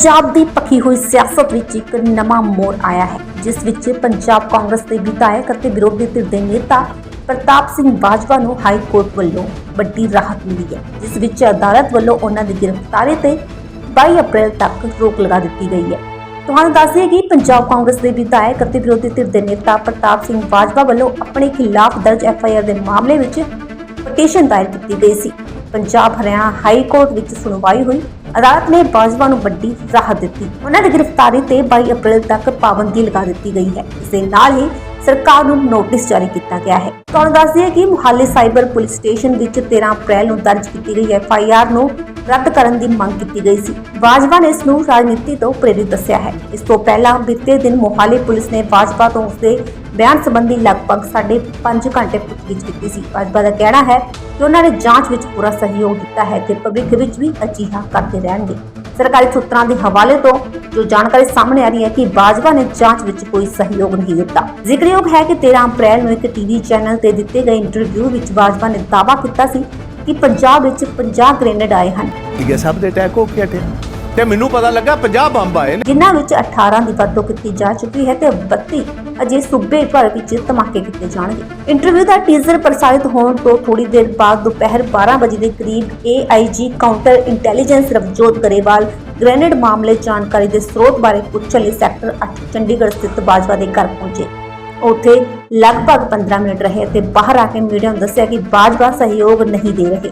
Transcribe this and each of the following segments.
ਪੰਜਾਬ ਦੀ ਪੱਕੀ ਹੋਈ ਸਿਆਸਤ ਵਿੱਚ ਇੱਕ ਨਵਾਂ ਮੋੜ ਆਇਆ ਹੈ, ਜਿਸ ਵਿੱਚ ਪੰਜਾਬ ਕਾਂਗਰਸ ਦੇ ਵਿਧਾਇਕ ਅਤੇ ਵਿਰੋਧੀ ਧਿਰ ਦੇ ਨੇਤਾ ਪ੍ਰਤਾਪ ਸਿੰਘ ਬਾਜਵਾ ਨੂੰ ਹਾਈ ਕੋਰਟ ਵੱਲੋਂ ਵੱਡੀ ਰਾਹਤ ਮਿਲੀ ਹੈ, ਜਿਸ ਵਿੱਚ ਅਦਾਲਤ ਵੱਲੋਂ ਉਹਨਾਂ ਦੀ ਗ੍ਰਿਫਤਾਰੀ ਤੇ 22 ਅਪ੍ਰੈਲ ਤੱਕ ਰੋਕ ਲਗਾ ਦਿੱਤੀ ਗਈ ਹੈ। ਤੁਹਾਨੂੰ ਦੱਸ ਦਈਏ ਕਿ ਪੰਜਾਬ ਕਾਂਗਰਸ ਦੇ ਵਿਧਾਇਕ ਅਤੇ ਵਿਰੋਧੀ ਧਿਰ ਦੇ ਨੇਤਾ ਪ੍ਰਤਾਪ ਸਿੰਘ ਬਾਜਵਾ ਵੱਲੋਂ ਆਪਣੇ ਖਿਲਾਫ ਦਰਜ ਐਫ ਆਈ ਆਰ ਦੇ ਮਾਮਲੇ ਵਿੱਚ ਪਟੀਸ਼ਨ ਦਾਇਰ ਕੀਤੀ ਗਈ ਸੀ। ਪੰਜਾਬ ਹਰਿਆਣਾ ਹਾਈ ਕੋਰਟ ਵਿੱਚ ਸੁਣਵਾਈ ਹੋਈ ਅਦਾਲਤ ਨੇ ਬਾਜਵਾ ਨੂੰ ਵੱਡੀ ਰਾਹਤ ਦਿੱਤੀ। ਉਹਨਾਂ ਦੀ ਗ੍ਰਿਫਤਾਰੀ ਤੇ 22 ਅਪ੍ਰੈਲ ਤੱਕ ਪਾਬੰਦੀ ਲਗਾ ਦਿੱਤੀ ਗਈ ਹੈ। ਇਸ ਦੇ ਨਾਲ ਹੀ ਸਰਕਾਰ ਨੂੰ ਨੋਟਿਸ ਜਾਰੀ ਕੀਤਾ ਗਿਆ ਹੈ। ਤੁਹਾਨੂੰ ਦੱਸ ਦਈਏ ਕਿ ਮੁਹਾਲੀ ਸਾਈਬਰ ਪੁਲਿਸ ਸਟੇਸ਼ਨ ਵਿੱਚ 13 ਅਪ੍ਰੈਲ ਨੂੰ ਦਰਜ ਕੀਤੀ ਗਈ ਐਫਆਈਆਰ ਨੂੰ ਰੱਦ ਕਰਨ ਦੀ ਮੰਗ ਕੀਤੀ ਗਈ ਸੀ। ਬਾਜਵਾ ਨੇ ਇਸ ਨੂੰ ਰਾਜਨੀਤੀ ਤੋਂ ਪ੍ਰੇਰਿਤ ਦੱਸਿਆ ਹੈ। ਇਸ ਤੋਂ ਪਹਿਲਾਂ ਬੀਤੇ ਦਿਨ ਮੁਹਾਲੀ ਪੁਲਿਸ ਨੇ ਬਾਜਵਾ ਤੋਂ ਉਸਦੇ ਬਿਆਨ ਸੰਬੰਧੀ ਲਗਭਗ 5.5 ਘੰਟੇ ਪੁੱਛਗਿੱਛ ਕੀਤੀ ਸੀ। ਬਾਜਵਾ ਦਾ ਕਹਿਣਾ ਹੈ ਕਿ ਉਹਨਾਂ ਨੇ ਜਾਂਚ ਵਿੱਚ ਪੂਰਾ ਸਹਿਯੋਗ ਦਿੱਤਾ ਹੈ ਤੇ ਭਵਿੱਖ ਵਿੱਚ ਵੀ ਅਜਿਹਾ ਕਰਦੇ ਰਹਿਣਗੇ। ਸਰਕਾਰੀ ਸੂਤਰਾਂ ਦੇ ਹਵਾਲੇ ਤੋਂ ਜੋ ਜਾਣਕਾਰੀ ਸਾਹਮਣੇ ਆ ਰਹੀ ਹੈ ਕਿ ਬਾਜਵਾ ਨੇ ਜਾਂਚ ਵਿੱਚ ਕੋਈ ਸਹਿਯੋਗ ਨਹੀਂ ਦਿੱਤਾ। ਜ਼ਿਕਰਯੋਗ ਹੈ ਕਿ 13 ਅਪ੍ਰੈਲ ਨੂੰ ਇੱਕ ਟੀਵੀ ਚੈਨਲ ਤੇ ਦਿੱਤੇ ਗਏ ਇੰਟਰਵਿਊ ਵਿੱਚ ਬਾਜਵਾ ਨੇ ਦਾਅਵਾ ਕੀਤਾ ਸੀ ਕਿ ਪੰਜਾਬ ਵਿੱਚ 50 ਗ੍ਰੇਨੇਡ ਆਏ ਹਨ। ਠੀਕ ਹੈ ਸਭ ਦੇ ਅਟੈਕ ਹੋ ਕੇ ਹਟੇ। ਤੇ ਮੈਨੂੰ ਪਤਾ ਲੱਗਾ 50 ਬੰਬ ਆਏ ਨੇ। ਜਿਨ੍ਹਾਂ ਵਿੱਚ 18 ਦੀ ਵਰਤੋਂ ਕੀਤੀ ਜਾ ਚੁੱਕੀ ਹੈ ਤੇ 32 ਅਜੇ ਸੂਬੇ ਭਰ ਵਿੱਚ ਧਮਾਕੇ ਕੀਤੇ ਜਾਣਗੇ। ਇੰਟਰਵਿਊ ਦਾ ਟੀਜ਼ਰ ਪ੍ਰਸਾਰਿਤ ਹੋਣ ਤੋਂ ਥੋੜੀ ਦੇਰ ਬਾਅਦ ਦੁਪਹਿਰ 12 ਵਜੇ ਦੇ ਕਰੀਬ AIG counter intelligence Ravjot Grewal grenade ਮਾਮਲੇ ਜਾਣਕਾਰੀ ਦੇ ਸਰੋਤ ਬਾਰੇ ਪੁੱਛਣ ਲਈ ਸੈਕਟਰ 8 ਚੰਡੀਗੜ੍ਹ ਸਥਿਤ ਬਾਜਵਾ ਦੇ ਘਰ ਪਹੁੰਚੇ। ਉੱਥੇ ਲਗਭਗ 15 ਮਿੰਟ ਰਹੇ ਤੇ ਬਾਹਰ ਆ ਕੇ ਮੀਡੀਆ ਨੂੰ ਦੱਸਿਆ ਕਿ ਬਾਜਵਾ ਸਹਿਯੋਗ ਨਹੀਂ ਦੇ ਰਹੇ।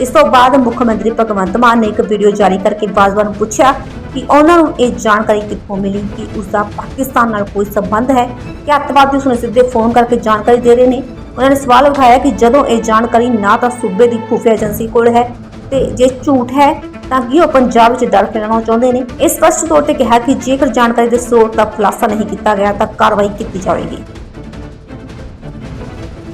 ਇਸ ਤੋਂ ਬਾਅਦ ਮੁੱਖ ਮੰਤਰੀ ਭਗਵੰਤ ਮਾਨ ਨੇ ਇੱਕ ਵੀਡੀਓ ਜਾਰੀ ਕਰਕੇ ਬਾਜਵਾ ਨੂੰ ਪੁੱਛਿਆ ਕਿ ਉਹਨਾਂ ਨੂੰ ਇਹ ਜਾਣਕਾਰੀ ਕਿੱਥੋਂ ਮਿਲੀ ਕਿ ਉਸ ਦਾ ਪਾਕਿਸਤਾਨ ਨਾਲ ਕੋਈ ਸੰਬੰਧ ਹੈ? ਕਿ ਅੱਤਵਾਦੀ ਉਸ ਨੂੰ ਸਿੱਧੇ ਫੋਨ ਕਰਕੇ ਜਾਣਕਾਰੀ ਦੇ ਰਹੇ ਨੇ? ਉਹਨਾਂ ਨੇ ਸਵਾਲ ਉਠਾਇਆ ਕਿ ਜਦੋਂ ਇਹ ਜਾਣਕਾਰੀ ਨਾ ਤਾਂ ਸੂਬੇ ਦੀ ਖੁਫੀਆ ਏਜੰਸੀ ਕੋਲ ਹੈ ਤੇ ਜੇ ਝੂਠ ਹੈ, ਤਾਂ ਕਿ ਉਹ ਪੰਜਾਬ ਵਿੱਚ ਡਰ ਫੈਲਾਉਣਾ ਚਾਹੁੰਦੇ ਨੇ? ਇਸ ਸਪਸ਼ਟ ਤੌਰ ਤੇ ਕਿਹਾ ਕਿ ਜੇਕਰ ਜਾਣਕਾਰੀ ਦੇ ਸਰੋਤ ਦਾ ਖੁਲਾਸਾ ਨਹੀਂ ਕੀਤਾ ਗਿਆ, ਤਾਂ ਕਾਰਵਾਈ ਕੀਤੀ ਜਾਵੇਗੀ।